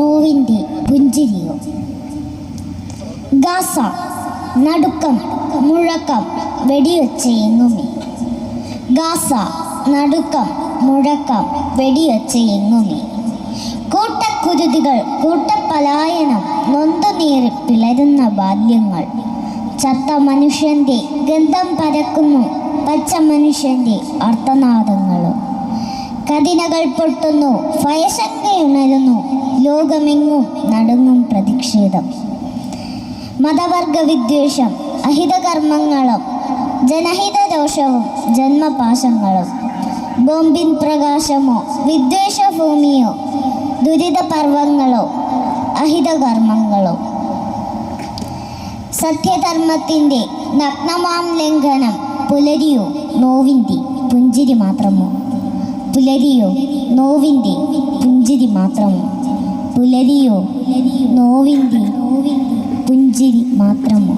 നോവിന്റെ പുഞ്ചിരിയോ? Gaza നടുക്കം മുഴക്കം വെടിവെച്ച എങ്ങുമേ Gaza നടുക്കം മുഴക്കം വെടിവെച്ച എങ്ങുമേ കൂട്ടക്കുരുതികൾ കൂട്ടപലായനം നൊന്തുനീറി പിളരുന്ന ബാല്യങ്ങൾ. ചത്ത മനുഷ്യന്റെ ഗന്ധം പരക്കുന്നു പച്ച മനുഷ്യന്റെ അർത്ഥനാദങ്ങളും. കതിനകൾ പൊട്ടുന്നു ഭയശങ്കയുണരുന്നു ലോകമെങ്ങും നടന്നും പ്രതിഷേധം. മതവർഗ വിദ്വേഷം അഹിതകർമ്മങ്ങളും ജനഹിത ദോഷവും ജന്മപാശങ്ങളും ബോംബിൻ പ്രകാശമോ വിദ്വേഷഭൂമിയോ ദുരിതപർവങ്ങളോ അഹിതകർമ്മങ്ങളോ. സത്യധർമ്മത്തിന്റെ നഗ്നമാം ലംഘനം പുലരിയോ നോവിന്റെ പുഞ്ചിരി മാത്രമോ? പുലരിയോ നോവിന്റെ പുഞ്ചിരി മാത്രമോ? പുലരിയോ? നോവിന്റെ പുഞ്ചിരി മാത്രമോ?